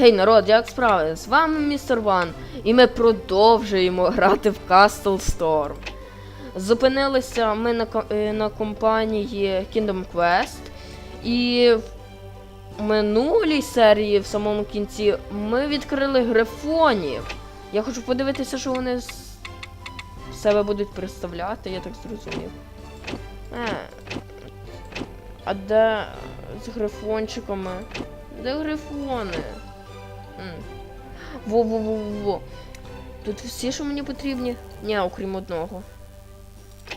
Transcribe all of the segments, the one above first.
Гей, народ, як справи? З вами містер Ван, і ми продовжуємо грати в Castle Storm. Зупинилися ми на, е, на компанії Kingdom Quest, і в минулій серії, в самому кінці, ми відкрили грифонів. Я хочу подивитися, що вони себе будуть представляти, я так зрозумів. Е, а де з грифончиками? Де грифони? Во-во-во-во. Тут всі, що мені потрібні? Ні, окрім одного.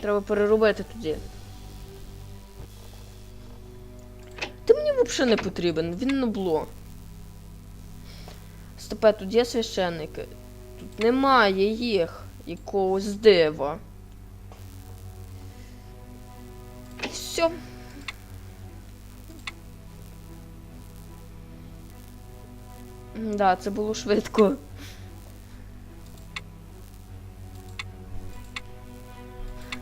Треба переробити тоді. Ти мені взагалі не потрібен, він набло. Стопе, тут є священники. Тут немає їх якогось дива. Да, це було швидко.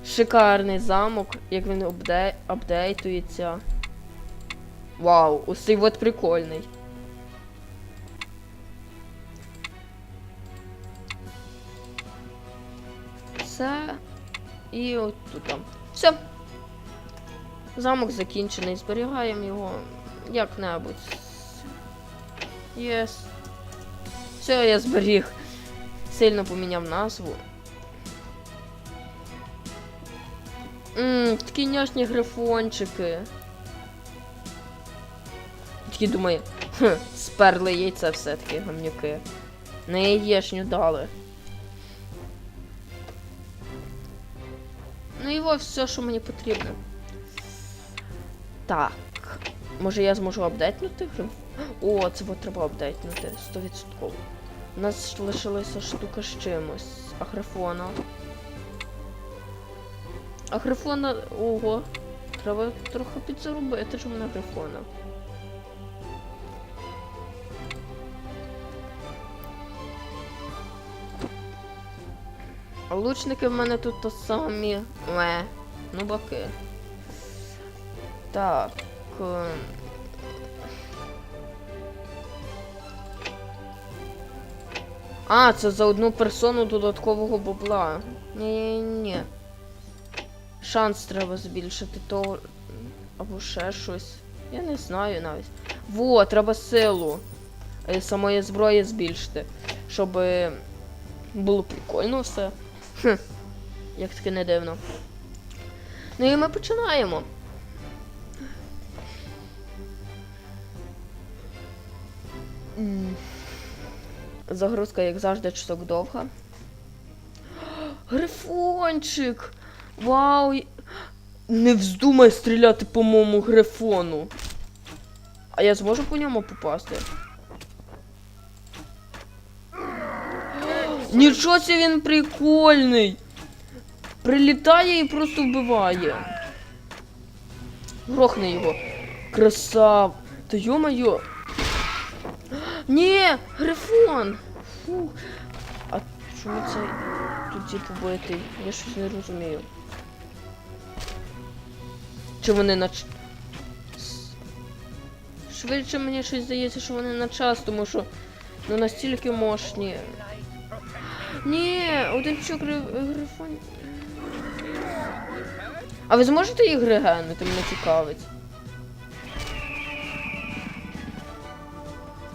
Шикарний замок, як він обде... апдейтується. Вау, ось цей от прикольний. Це і от тут. там. Все. Замок закінчений. Зберігаємо його як-небудь. Єс. Все, я зберіг. Сильно поміняв назву. Ммм, такі няшні грифончики. Такі думаю, хм, сперли яйця все-таки гамнюки. На яєчню дали. Ну і ось все, що мені потрібно. Так. Може я зможу апдейтнути гриф? О, це от треба апдейтнути. 100%. У нас лишилася штука з чимось. Агрифона. Агрифона. Ого. Треба трохи підзаробити, щоб на грифона. А лучники в мене тут то самі. Ме. Ну баки. Так. А, це за одну персону додаткового бабла. Ні-ні-ні. Шанс треба збільшити то. Або ще щось. Я не знаю навіть. Во, треба силу е, самої зброї збільшити. Щоб е, було прикольно все. Хм. Як таке не дивно. Ну і ми починаємо. М. Загрузка, як завжди, часок довга. Грифончик! Вау! Не вздумай стріляти по моєму грифону. А я зможу по ньому попасти? Нічого він прикольний! Прилітає і просто вбиває. Грохни його. Красав. Та йо-моє. Ні, грифон. Фу. А чому це тоді побитий? Я щось не розумію. Чи вони на Швидше мені щось здається, що вони на час, тому що ну настільки мощні. Ні, один чок гри- грифон. А ви зможете їх регенити? Мене цікавить.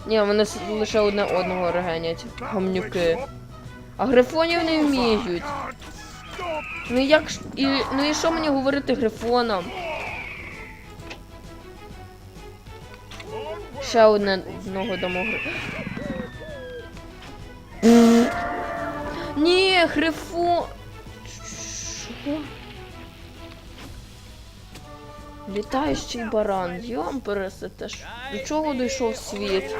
Ні, вони лише одне одного регенять. Гамнюки. А грифонів не вміють. Ну як. І, ну і що мені говорити грифонам? Ще одне одного дамо гри. Ні, грифон. Що? Літаючий баран, йом пересете. До чого дійшов світ?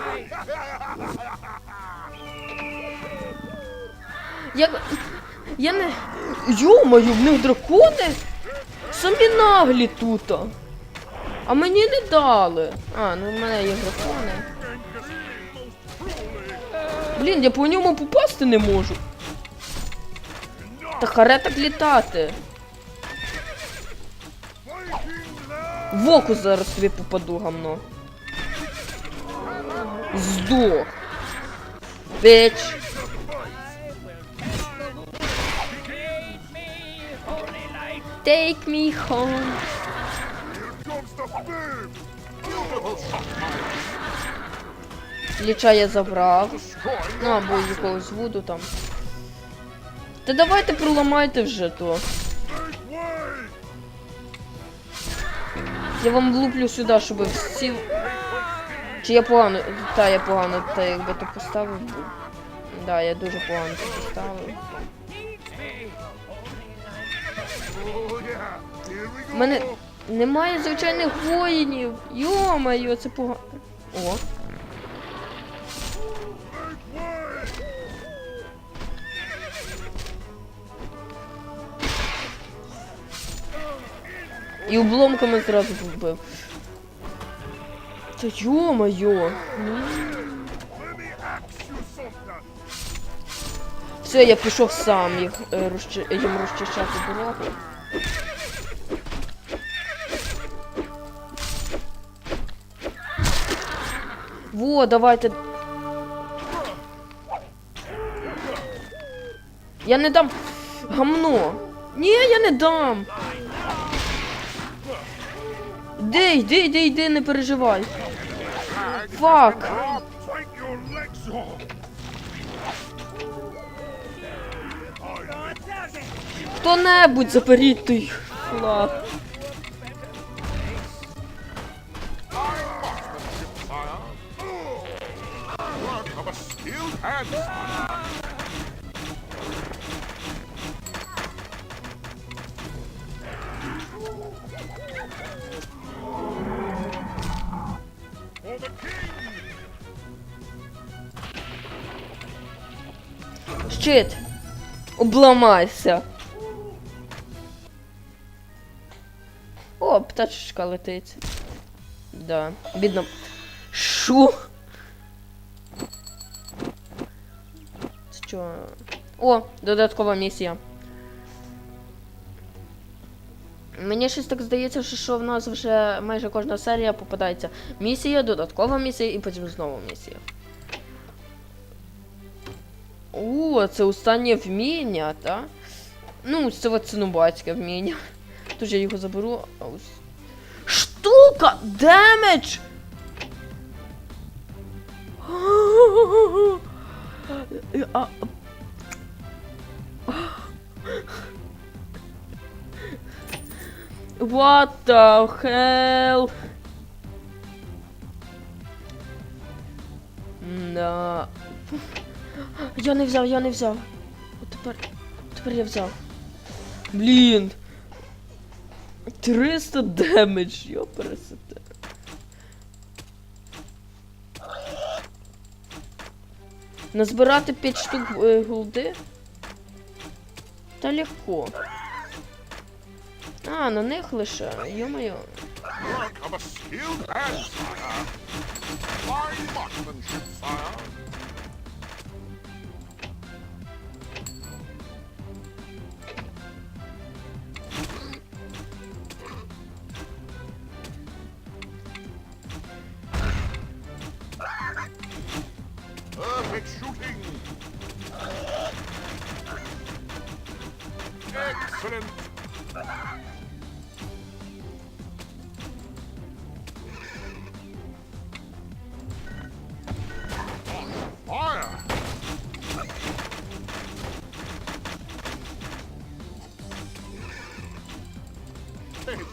Як. Я не. Йомаю, в них дракони? Самі наглі тут. А мені не дали. А, ну в мене є дракони. Блін, я по ньому попасти не можу. Та харе так літати. В оку зараз тобі попаду гамно. Здох. Bitch. Take me home. Ліча я забрав. Ну, або якогось вуду там. Та давайте проламайте вже то. Я вам влуплю сюди, щоб всі. Чи я погано. Та, я погано, та якби то поставив. Да, я дуже погано це поставив. У мене немає звичайних воїнів. Йо-моє, це погано. О. І обломками зразу вбив. Та йо-моє. Все, я пішов сам їх е, розчи... їм розчищати дорогу. Во, давайте. Я не дам гамно. Ні, я не дам. Йди, йди, йди, йди, не переживай. Фак. Off! Хто-небудь заперіть той флаг. Щит. Обламайся. О, пташечка летить. Да, бідно. Шу. Що? О, додаткова місія. Мені щось так здається, що в нас вже майже кожна серія попадається місія, додаткова місія і потім знову місія. О, це останнє вміння, та? Ну, це от цинубацьке вміння. Тож я його заберу. Штука! Демедж! What the hell? Да. Я не взяв, я не взяв. От тепер. Тепер я взяв. Блін. 300 демедж, йо пересете. Назбирати 5 штук е, голди? Та легко. А, на них лише, йо-моє. Work of a skilled hand, sire! Fine marksmanship, sire!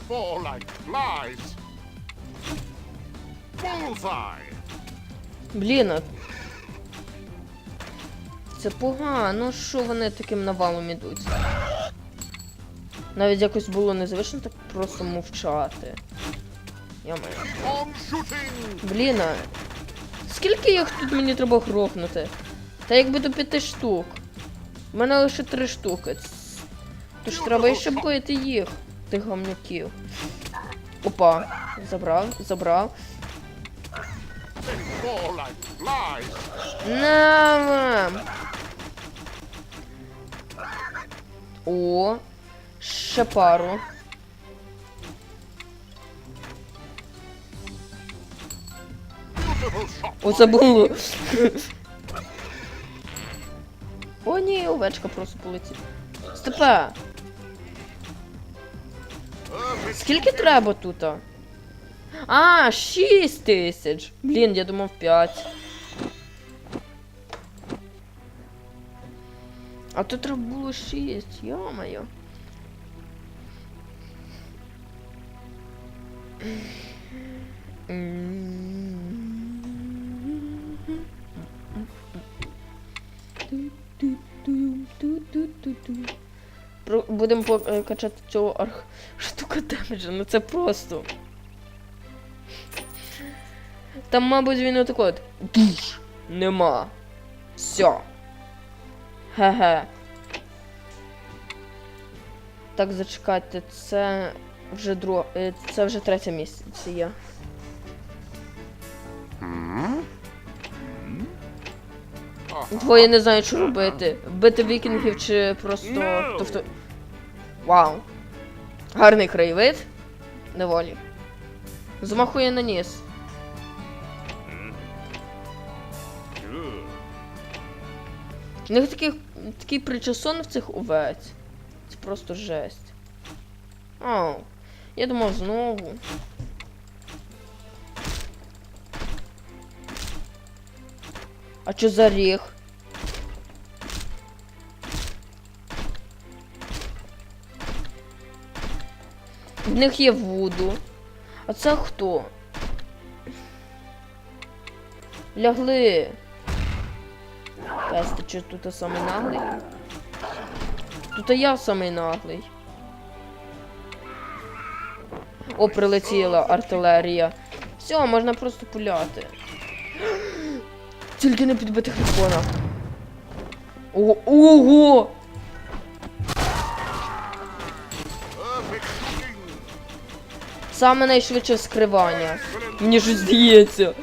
Fall like flies. Bullseye! Блін. Це погано, що вони таким навалом ідуть. Навіть якось було незвично так просто мовчати. Я маю. Блін, скільки їх тут мені треба грохнути? Та якби до п'яти штук. У мене лише три штуки. Тож треба ще бити їх, тих гамнюків. Опа, забрав, забрав. На. О, ще пару. Оце було. О, ні, овечка просто полетіла. Perfect скільки треба тут? А, 6 тисяч. Блін, я думав 5. А тут треба було 6, йо-моє. Про- Будемо е, качати цього арх... штука демеджа, ну це просто. Там, мабуть, він отак от. Душ. Нема. Все. Ге-ге. Так, зачекайте, це вже друга. е, Це вже третє місяць є. Двоє не знають, що робити. Вбити вікінгів чи просто. Тобто. Вау. Гарний краєвид. Доволі. Змахує на ніс. У них такий, такий причесон в цих овець. Це просто жесть. Ау. Я думав знову. А що за ріг? В них є вуду. А це хто? Лягли. Пес, ти що тут самий наглий? Тут я самий наглий. О, прилетіла артилерія. Все, можна просто пуляти. Тільки не підбити хрифона. Ого! Ого! Саме найшвидше скривання. Мені ж здається.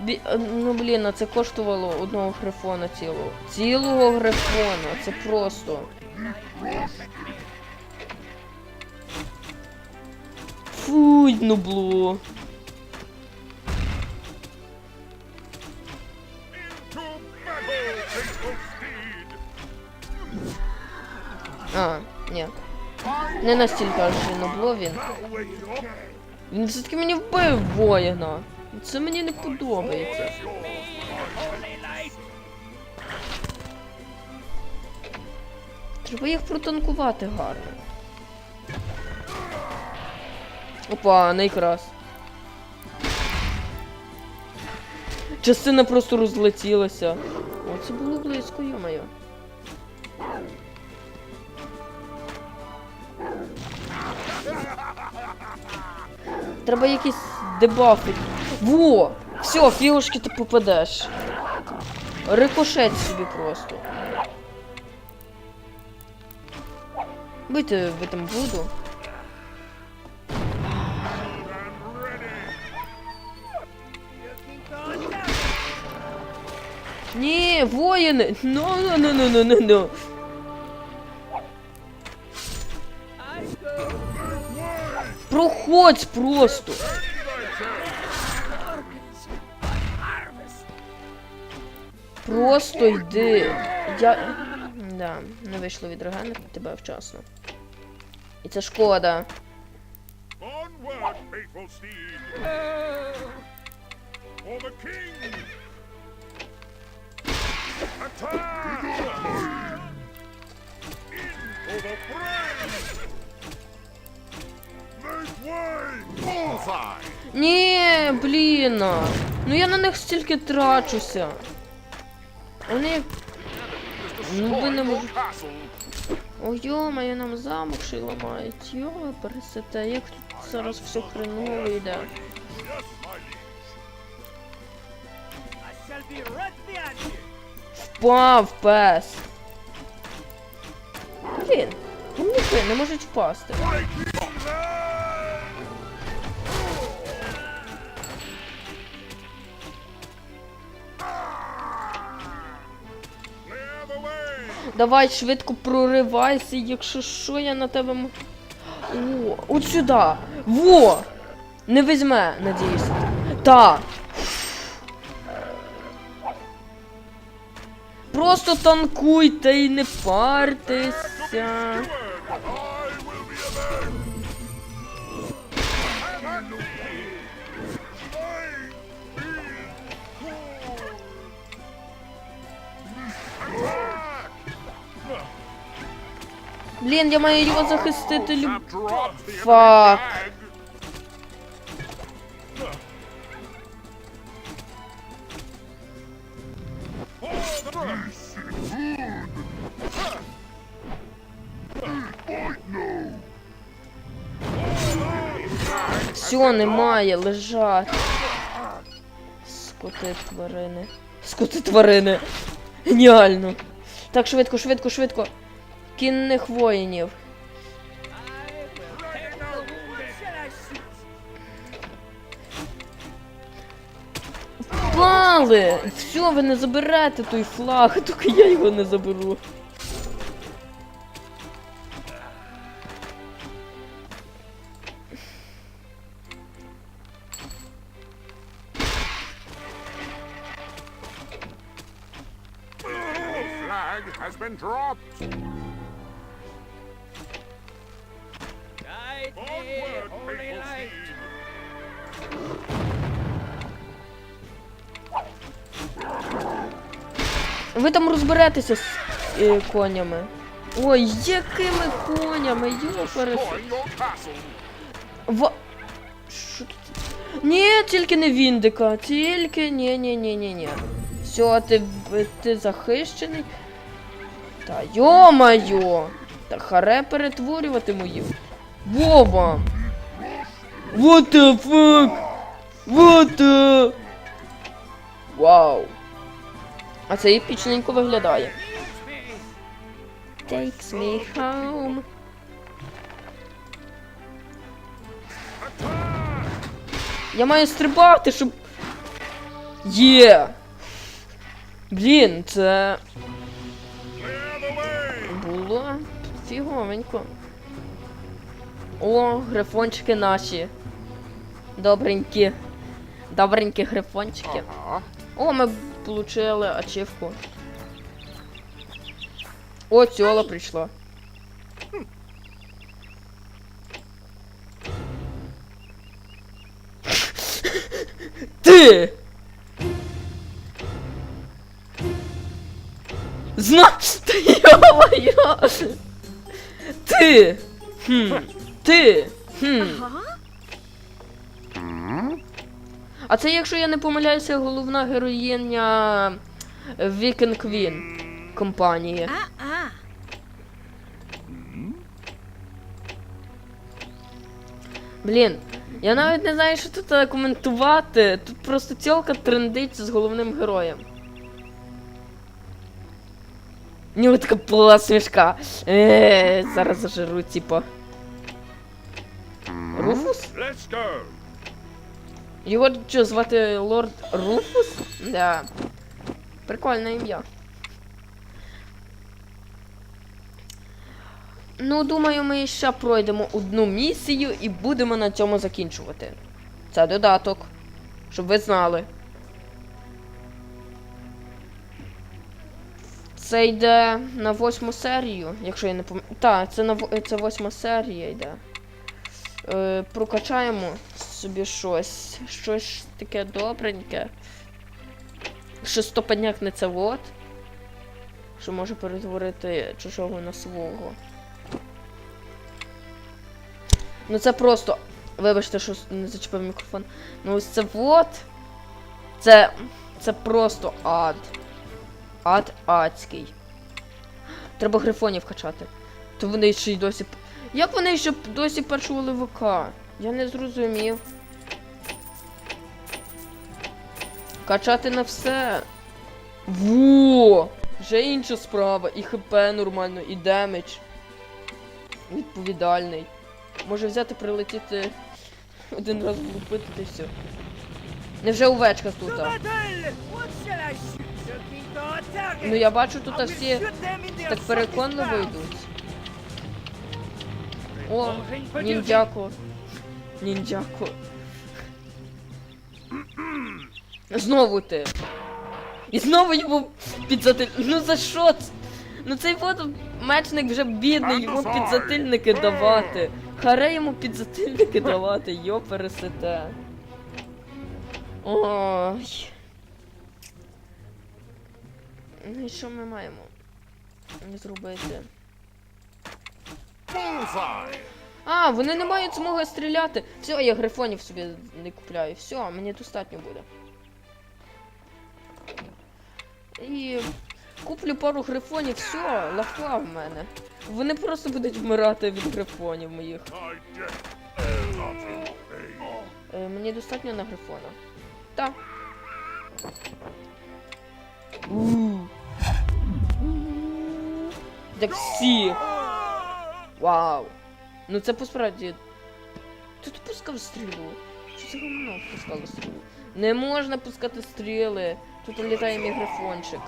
Бі- е, Ну блін, а це коштувало одного грифона цілого. Цілого грифона. Це просто. Фуй, ну бло. To battle, faithful steed. А, ні. Не настільки аж він. Він все-таки мені вбив воїна. Це мені не подобається. Треба їх протанкувати гарно. Опа, найкрас. Частина просто розлетілася. О, це було близько, йо-моє. Треба якісь дебафи. Во! Все, фігушки ти попадеш. Рикошет собі просто. Бити в этом буду. Ні, воїни! Ну, ну, ну, ну, ну, ну, ну. Проходь просто. Просто йди. Я. Да, не вийшло від відрегенити тебе вчасно. І це шкода. Faithful. For the king. Ні, блін. Ну я на них стільки трачуся. Вони. Ну ви не можете. Ой, йо-моє, нам замок ще ламають. Йо, пересете, як тут зараз все хреново йде. Впав пес. Блін, помніки не можуть впасти. Давай швидко проривайся, якщо що, я на тебе. м- О, от сюди. Во! Не візьме, надіюся. Та. Просто танкуйте і не партеся. Блін, я маю його захистити люб... Flag. Все, немає, лежать. Скоти тварини. Скоти тварини. Геніально. Так, швидко, швидко, швидко. Кінних воїнів. Пали! Все, ви не забираєте той флаг, тільки я його не заберу. Розберетеся з е, конями. Ой, якими конями? Йоперес. Ва... Що тут? Ні, тільки не Віндика. Тільки ні, ні, ні, ні, ні. Все, ти, ти захищений. Та йо-майо! Та харе перетворювати мою. Боба! What the fuck? What the... Вау! А це епічненько виглядає. Takes me home. Я маю стрибати, щоб. Є! Блін, це було фіговенько. О, грифончики наші. Добренькі. Добренькі грифончики. О, ми получили ачівку. О, Тьола прийшла. Ти! Зна... Ти, йо-моє! Ти! Хм. Ти! Хм. А це, якщо я не помиляюся, головна героїня Вікінг Квін компанії. Блін, я навіть не знаю, що тут е, коментувати. Тут просто цілка трендить з головним героєм. У нього така посмішка. Е, зараз зажиру, типа. Руфус? Let's go. Його що, звати Лорд Руфус? Да. Прикольне ім'я. Ну, думаю, ми ще пройдемо одну місію і будемо на цьому закінчувати. Це додаток. Щоб ви знали. Це йде на восьму серію, якщо я не пам'ятаю. Так, це на це восьма серія йде. Е, прокачаємо собі щось. Щось таке добреньке. Що стопадняк не це вот. Що може перетворити чужого на свого. Ну це просто. Вибачте, що не зачепив мікрофон. Ну ось це вот. Це. Це просто ад. Ад адський. Треба грифонів качати. То вони ще й досі. Як вони ще досі першували ВК? Я не зрозумів. Качати на все. Во! Вже інша справа. І ХП нормально, і демедж. Відповідальний. Може взяти, прилетіти один раз влупити та все. Невже овечка тут? Ну я бачу, тут всі так переконливо йдуть. О, ніндзяко. Ніндзяко. Знову ти. І знову йому підзатиль... Ну за що це? Ну цей фото мечник вже бідний, йому підзатильники давати. Харе йому підзатильники давати, йо пересете. Ой. Ну і що ми маємо зробити? А, вони не мають змоги стріляти. Все, я грифонів собі не купляю. Все, мені достатньо буде. І куплю пару грифонів, все, лафа в мене. Вони просто будуть вмирати від грифонів моїх. Е, мені достатньо на грифона. Так. Так всі. Вау. Ну це посправді. Тут пускав стрілу. Що це гомно пускало стрілу? Не можна пускати стріли. Тут літає. For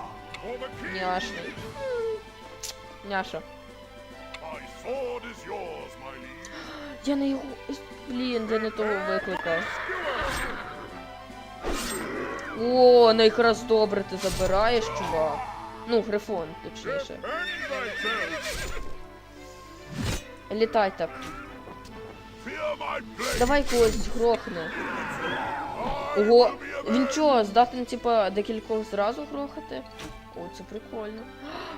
Няшний. Няша. Я не його. Блін, я не того викликав. О, ну якраз добре ти забираєш, чувак. Ну, грифон, точніше. Літай так. Давай когось грохне. Ого, він чого, здатен, типа, декількох зразу грохати? О, це прикольно.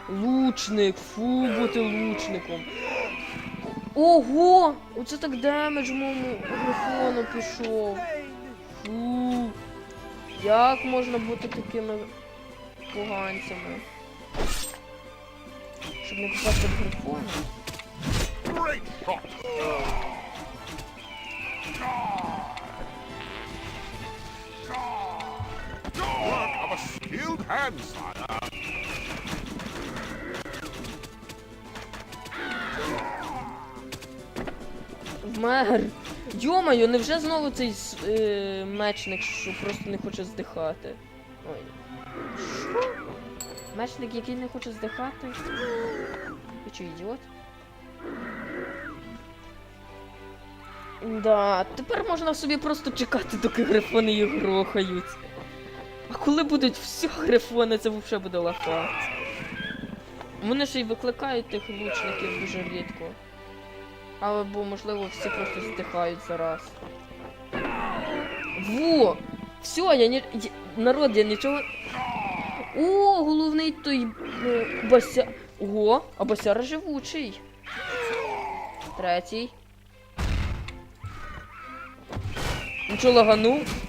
Лучник, фу, бути лучником. Ого! Оце так демедж моєму грифону пішов. Фу. Як можна бути такими поганцями? Щоб не попасти в грифона. Skilled hand, sire. Вмер. Йомаю, невже знову цей е, мечник, що просто не хоче здихати? Ой. Що? Мечник, який не хоче здихати? Ти що, ідіот? Да, тепер можна собі просто чекати, доки грифони їх грохають. А коли будуть всі грифони, це взагалі буде лафа. Вони ще й викликають тих лучників дуже рідко. Або, можливо, всі просто здихають зараз. Во! Все, я я- Народ, я нічого. О, головний той е, бася. Ого, а басяра живучий. Третій. Нічого лаганув.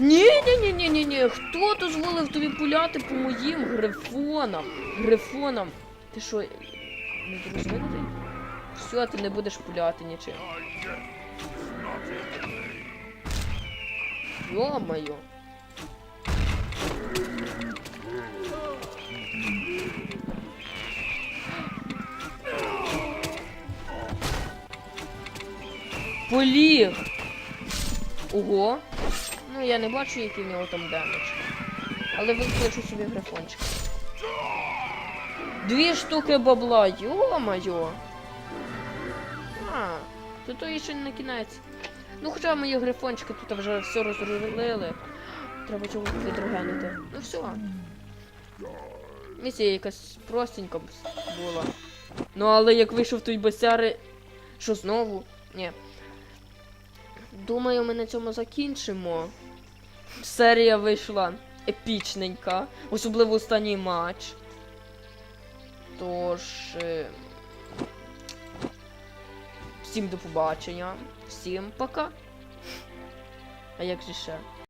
Ні, ні, ні, ні, ні, ні. Хто дозволив тобі пуляти по моїм грифонам? Грифонам. Ти що, не зрозумілий? Все, ти не будеш пуляти нічим. Йо-моє. Поліг! Ого! Ну я не бачу, який в нього там демедж. Але викличу собі грифончик. Дві штуки бабла, йо-моє! А, то то ще не кінець. Ну хоча мої грифончики тут вже все розрулили. Треба чого відрегенити. Ну все. Місія якась простенька була. Ну але як вийшов той басяри. Що знову? Ні. Думаю, ми на цьому закінчимо. Серія вийшла епічненька. Особливо останній матч. Тож. е, Всім до побачення. Всім пока. А як же ще?